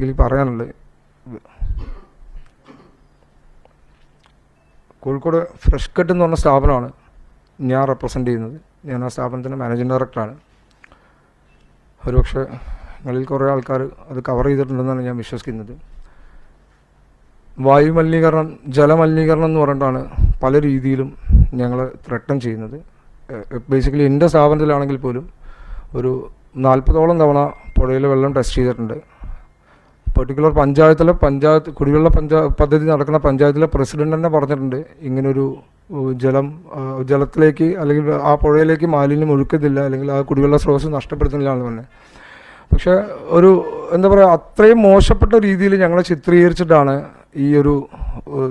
ഇതിൽ പറയാനുള്ളത് Kozhikode fresh cut എന്ന് പറഞ്ഞ സ്ഥാപനമാണ് ഞാൻ റെപ്രസെന്റ് ചെയ്യുന്നത്. ഞാൻ ആ സ്ഥാപനത്തിന്റെ മാനേജിംഗ് ഡയറക്ടറാണ് ഒരുപക്ഷെ നിങ്ങളിൽ കുറേ ആൾക്കാർ അത് കവർ ചെയ്തിട്ടുണ്ടെന്നാണ് ഞാൻ വിശ്വസിക്കുന്നത്. വായു മലിനീകരണം ജലമലിനീകരണം എന്ന് പറഞ്ഞിട്ടാണ് പല രീതിയിലും ഞങ്ങൾ ത്രട്ടൺ ചെയ്യുന്നത്. ബേസിക്കലി എന്റെ സ്ഥാപനത്തിലാണെങ്കിൽ പോലും ഒരു നാൽപ്പതോളം തവണ പുഴയിലെ വെള്ളം ടെസ്റ്റ് ചെയ്തിട്ടുണ്ട്. പെർട്ടിക്കുലർ പഞ്ചായത്തിലെ പഞ്ചായത്ത് കുടിവെള്ള പഞ്ചാ പദ്ധതി നടക്കുന്ന പഞ്ചായത്തിലെ പ്രസിഡന്റ് തന്നെ പറഞ്ഞിട്ടുണ്ട്. ഇങ്ങനൊരു ജലം ജലത്തിലേക്ക് അല്ലെങ്കിൽ ആ പുഴയിലേക്ക് മാലിന്യം ഒഴുക്കുന്നില്ല അല്ലെങ്കിൽ ആ കുടിവെള്ള സ്രോതസ് നഷ്ടപ്പെടുത്തുന്നില്ല എന്ന് പറഞ്ഞത്. പക്ഷേ ഒരു എന്താ പറയുക അത്രയും മോശപ്പെട്ട രീതിയിൽ ഞങ്ങളെ ചിത്രീകരിച്ചിട്ടാണ് ഈ ഒരു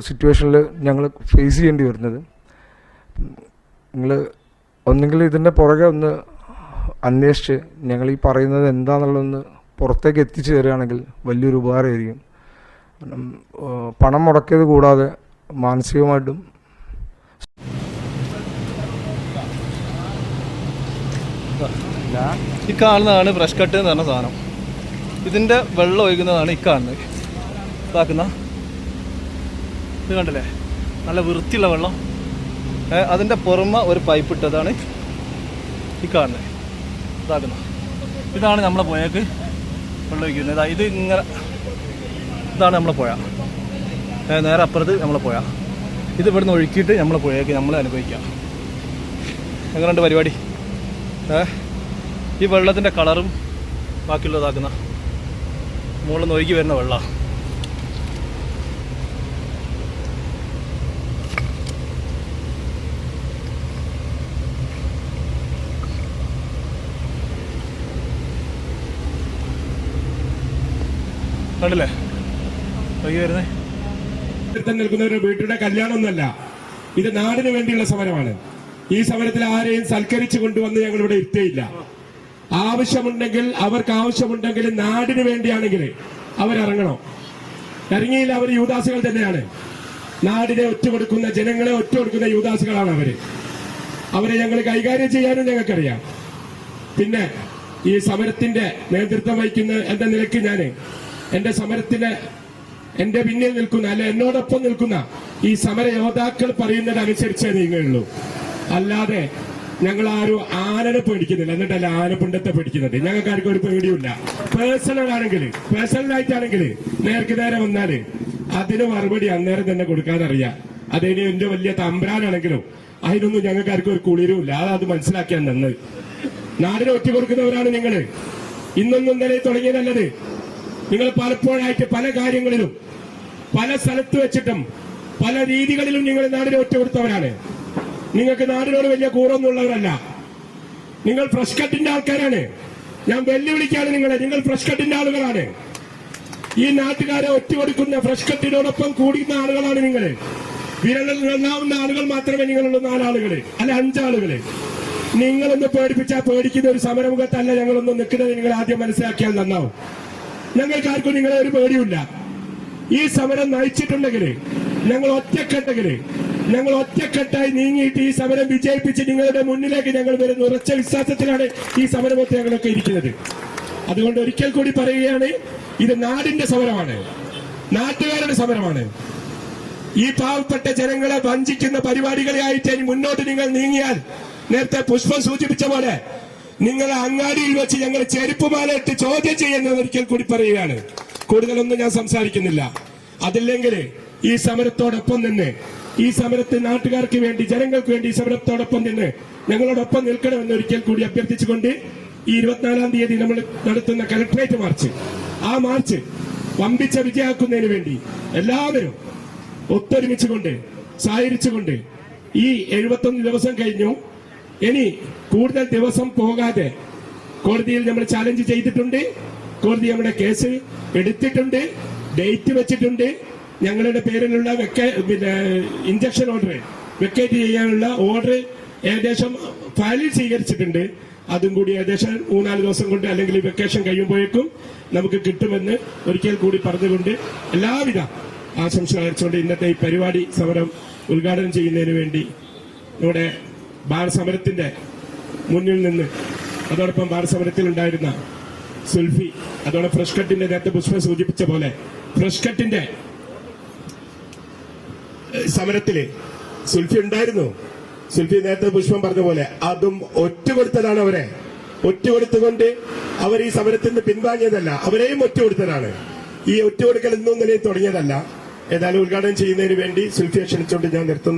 സിറ്റുവേഷനിൽ ഞങ്ങൾ ഫേസ് ചെയ്യേണ്ടി വരുന്നത്. നിങ്ങൾ ഒന്നെങ്കിൽ ഇതിന്റെ പുറകെ ഒന്ന് അന്വേഷിച്ച് ഞങ്ങൾ ഈ പറയുന്നത് എന്താണെന്നുള്ളതൊന്ന് പുറത്തേക്ക് എത്തിച്ചു തരികയാണെങ്കിൽ വലിയൊരു ഉപകാരമായിരിക്കും. പണം മുടക്കിയത് കൂടാതെ മാനസികമായിട്ടും ഈ കാണുന്നതാണ് ഫ്രഷ് കട്ട് എന്ന് പറഞ്ഞ സാധനം. ഇതിന്റെ വെള്ളം ഒഴുകുന്നതാണ് ഈ കാണുന്നത്. ഇതാക്കുന്ന. ഇത് കണ്ടില്ലേ? നല്ല വൃത്തിയുള്ള വെള്ളം. അതിന്റെ പുറമെ ഒരു പൈപ്പ് ഇട്ടതാണ് ഈ കാണുന്നത്. ഇതാക്കുന്ന. ഇതാണ് നമ്മളെ പുഴയ്ക്ക്. വെള്ളം ഒഴിക്കുന്നത് ഇതാ ഇങ്ങനെ ഇതാണ് നമ്മളെ പുഴ നേരെ അപ്പുറത്ത് നമ്മളെ പുഴ ഇത് ഇവിടുന്ന് ഒഴുക്കിയിട്ട് നമ്മളെ പുഴയൊക്കെ നമ്മൾ അനുഭവിക്കാം. എങ്ങനെയുണ്ട് പരിപാടി? ഈ വെള്ളത്തിന്റെ കളറും ബാക്കിയുള്ളതാക്കുന്ന. മുകളിൽ നിന്ന് ഒഴുകി വരുന്ന വെള്ളമാണ് കണ്ടില്ലേ? വൈകി വരുന്നേ. നിൽക്കുന്ന ഒരു വീട്ടിയുടെ കല്യാണം ഒന്നല്ല ഇത് നാടിന് വേണ്ടിയുള്ള സമരമാണ്. ഈ സമരത്തിൽ ആരെയും സൽക്കരിച്ചു കൊണ്ടുവന്ന് ഞങ്ങൾ ഇവിടെ ഇരുത്തേയില്ല. ആവശ്യമുണ്ടെങ്കിൽ അവർക്ക് ആവശ്യമുണ്ടെങ്കിൽ നാടിന് വേണ്ടിയാണെങ്കിൽ അവരിറങ്ങണം. ഇറങ്ങിയില്ല അവർ യൂദാസുകൾ തന്നെയാണ്. നാടിനെ ഒറ്റുകൊടുക്കുന്ന ജനങ്ങളെ ഒറ്റുകൊടുക്കുന്ന യൂദാസുകളാണ് അവർ. അവരെ ഞങ്ങൾ കൈകാര്യം ചെയ്യാനും ഞങ്ങൾക്കറിയാം. പിന്നെ ഈ സമരത്തിന്റെ നേതൃത്വം വഹിക്കുന്ന എന്റെ നിലയ്ക്ക് ഞാൻ എന്റെ സമരത്തിന് എന്റെ പിന്നിൽ നിൽക്കുന്ന അല്ലെ എന്നോടൊപ്പം നിൽക്കുന്ന ഈ സമര യോദ്ധാക്കൾ പറയുന്നതനുസരിച്ചേ നീങ്ങുള്ളൂ അല്ലാതെ ഞങ്ങൾ ആരും ആനനെ പേടിക്കുന്നില്ല. എന്നിട്ടല്ല ആനപ്പിണ്ടത്തെ പേടിക്കുന്നത്? ഞങ്ങൾക്ക് ആർക്കും ഒരു പേടിയില്ല പേഴ്സണൽ ആണെങ്കിൽ പേഴ്സണൽ ആയിട്ടാണെങ്കിൽ നേർക്ക് നേരെ വന്നാൽ അതിന് മറുപടി അന്നേരം തന്നെ കൊടുക്കാനറിയാം അതിന് എന്റെ വലിയ തമ്പ്രാനാണെങ്കിലും അതിനൊന്നും ഞങ്ങൾക്ക് ആർക്കും ഒരു കുളിരുമില്ല. അത് അത് മനസ്സിലാക്കിയാൽ നന്ന്. നാടിനെ ഒറ്റ കൊടുക്കുന്നവരാണ് നിങ്ങൾ ഇന്നൊന്നും ഇന്നലെ തുടങ്ങിയതല്ലത്. നിങ്ങൾ പലപ്പോഴായിട്ട് പല കാര്യങ്ങളിലും പല സ്ഥലത്ത് വെച്ചിട്ടും പല രീതികളിലും നിങ്ങൾ നാടിനെ ഒറ്റ കൊടുത്തവരാണ് നിങ്ങൾക്ക് നാടിനോട് വലിയ കൂറൊന്നുള്ളവരല്ല. നിങ്ങൾ ഫ്രഷ് കട്ടിന്റെ ആൾക്കാരാണ്. ഞാൻ വെല്ലുവിളിക്കാണ് നിങ്ങളെ നിങ്ങൾ ഫ്രഷ് കട്ടിന്റെ ആളുകളാണ്. ഈ നാട്ടുകാരെ ഒറ്റ കൊടുക്കുന്ന ഫ്രഷ് കട്ടിനോടൊപ്പം കൂടുന്ന ആളുകളാണ് നിങ്ങൾ. വിരലിൽ നിന്നാവുന്ന ആളുകൾ മാത്രമേ നിങ്ങളുള്ളൂ നാലാളുകൾ അല്ല അഞ്ചാളുകൾ. നിങ്ങളൊന്ന് പേടിപ്പിച്ചാൽ പേടിക്കുന്ന ഒരു സമരമുഖത്തല്ല ഞങ്ങളൊന്നും നിൽക്കുന്നത് നിങ്ങൾ ആദ്യം മനസ്സിലാക്കിയാൽ നന്നാവും. ഞങ്ങൾക്ക് ആർക്കും നിങ്ങളെ ഒരു പേടിയില്ല ഈ സമരം നയിച്ചിട്ടുണ്ടെങ്കിൽ ഞങ്ങൾ ഒറ്റക്കെട്ടെങ്കിൽ ഞങ്ങൾ ഒറ്റക്കെട്ടായി നീങ്ങിയിട്ട് ഈ സമരം വിജയിപ്പിച്ച് നിങ്ങളുടെ മുന്നിലേക്ക് ഞങ്ങൾ വരുന്ന ഉറച്ച വിശ്വാസത്തിലാണ് ഈ സമരമൊക്കെ ഞങ്ങളൊക്കെ ഇരിക്കുന്നത്. അതുകൊണ്ട് ഒരിക്കൽ കൂടി പറയുകയാണ് ഇത് നാടിന്റെ സമരമാണ്. നാട്ടുകാരുടെ സമരമാണ്. ഈ പാവപ്പെട്ട ജനങ്ങളെ വഞ്ചിക്കുന്ന പരിപാടികളെ ആയിട്ട് മുന്നോട്ട് നിങ്ങൾ നീങ്ങിയാൽ നേരത്തെ പുഷ്പം സൂചിപ്പിച്ച പോലെ നിങ്ങളെ അങ്ങാടിയിൽ വെച്ച് ഞങ്ങൾ ചെരുപ്പുമാലയിട്ട് ചോദ്യം ചെയ്യുന്നത് ഒരിക്കൽ കൂടി പറയുകയാണ്. കൂടുതലൊന്നും ഞാൻ സംസാരിക്കുന്നില്ല. അതില്ലെങ്കിൽ ഈ സമരത്തോടൊപ്പം നിന്ന് ഈ സമരത്തിൽ നാട്ടുകാർക്ക് വേണ്ടി ജനങ്ങൾക്ക് വേണ്ടി ഈ സമരത്തോടൊപ്പം നിന്ന് ഞങ്ങളോടൊപ്പം നിൽക്കണമെന്ന് ഒരിക്കൽ കൂടി അഭ്യർത്ഥിച്ചുകൊണ്ട് ഈ ഇരുപത്തിനാലാം തീയതി നമ്മൾ നടത്തുന്ന കലക്ട്രേറ്റ് മാർച്ച് ആ മാർച്ച് വമ്പിച്ച വിജയാക്കുന്നതിന് വേണ്ടി എല്ലാവരും ഒത്തൊരുമിച്ചുകൊണ്ട് സഹകരിച്ചുകൊണ്ട് ഈ എഴുപത്തൊന്ന് ദിവസം കഴിഞ്ഞു. ഇനി കൂടുതൽ ദിവസം പോകാതെ കോടതിയിൽ നമ്മൾ ചാലഞ്ച് ചെയ്തിട്ടുണ്ട്. കോടതി നമ്മുടെ കേസ് എടുത്തിട്ടുണ്ട്. ഡേറ്റ് വെച്ചിട്ടുണ്ട്. ഞങ്ങളുടെ പേരിലുള്ള പിന്നെ ഇഞ്ചക്ഷൻ ഓർഡർ വെക്കേറ്റ് ചെയ്യാനുള്ള ഓർഡർ ഏകദേശം ഫയലിൽ സ്വീകരിച്ചിട്ടുണ്ട്. അതും കൂടി ഏകദേശം മൂന്നാൽ ദിവസം കൊണ്ട് അല്ലെങ്കിൽ വെക്കേഷൻ കഴിയുമ്പോഴേക്കും നമുക്ക് കിട്ടുമെന്ന് ഒരിക്കൽ കൂടി പറഞ്ഞുകൊണ്ട് എല്ലാവിധ ആശംസകൾ അയച്ചുകൊണ്ട് ഇന്നത്തെ ഈ പരിപാടി സമരം ഉദ്ഘാടനം ചെയ്യുന്നതിന് വേണ്ടി നമ്മുടെ ബാർ സമരത്തിന്റെ മുന്നിൽ നിന്ന്. അതോടൊപ്പം ബാർ സമരത്തിൽ ഉണ്ടായിരുന്ന സുൽഫി അതോടെ ഫ്രഷ് കട്ടിന്റെ നേരത്തെ പുഷ്പ സൂചിപ്പിച്ച പോലെ ഫ്രഷ് കട്ടിന്റെ സമരത്തിൽ സുൽഫി ഉണ്ടായിരുന്നു. സുൽഫി നേരത്തെ പുഷ്പം പറഞ്ഞ പോലെ അതും ഒറ്റ കൊടുത്തതാണ് അവരെ. ഒറ്റ കൊടുത്തുകൊണ്ട് അവർ ഈ സമരത്തിൽ നിന്ന് പിൻവാങ്ങിയതല്ല അവരെയും ഒറ്റ കൊടുത്തതാണ് ഈ ഒറ്റ കൊടുക്കൽ ഇന്നും നിലയിൽ തുടങ്ങിയതല്ല. ഏതായാലും ഉദ്ഘാടനം ചെയ്യുന്നതിന് വേണ്ടി സുൽഫിയെ ക്ഷണിച്ചുകൊണ്ട് ഞാൻ നിർത്തുന്നു.